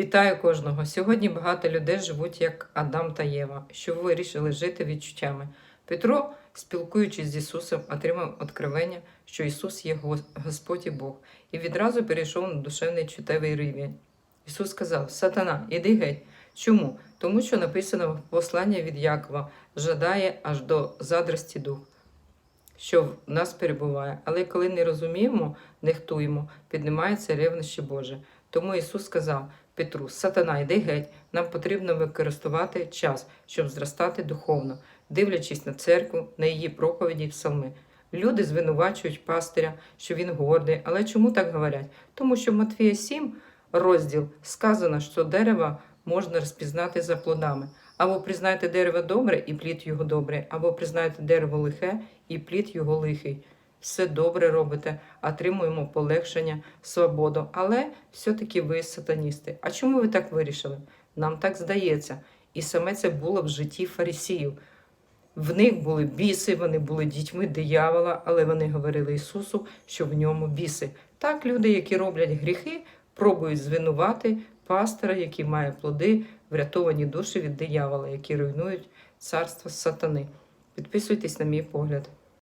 Вітаю кожного! Сьогодні багато людей живуть як Адам та Єва, що вирішили жити відчуттями. Петро, спілкуючись з Ісусом, отримав откровення, що Ісус є Господь і Бог, і відразу перейшов на душевний чуттєвий рівень. Ісус сказав: Сатана, іди геть. Чому? Тому що написано в посланні від Якова жадає аж до задрості дух, що в нас перебуває. Але коли не розуміємо, нехтуємо, піднімається ревнощі Боже. Тому Ісус сказав Петру: Сатана, йди геть, нам потрібно використовувати час, щоб зростати духовно, дивлячись на церкву, на її проповіді і псалми. Люди звинувачують пастиря, що він гордий. Але чому так говорять? Тому що в Матвія 7 розділ сказано, що дерево можна розпізнати за плодами. Або признайте дерево добре і плід його добре, або признайте дерево лихе і плід його лихий. Все добре робите, отримуємо полегшення, свободу. Але все-таки ви сатаністи. А чому ви так вирішили? Нам так здається. І саме це було в житті фарисіїв. В них були біси, вони були дітьми диявола, але вони говорили Ісусу, що в ньому біси. Так люди, які роблять гріхи, пробують звинувати пастора, який має плоди, врятовані душі від диявола, які руйнують царство сатани. Підписуйтесь на мій погляд.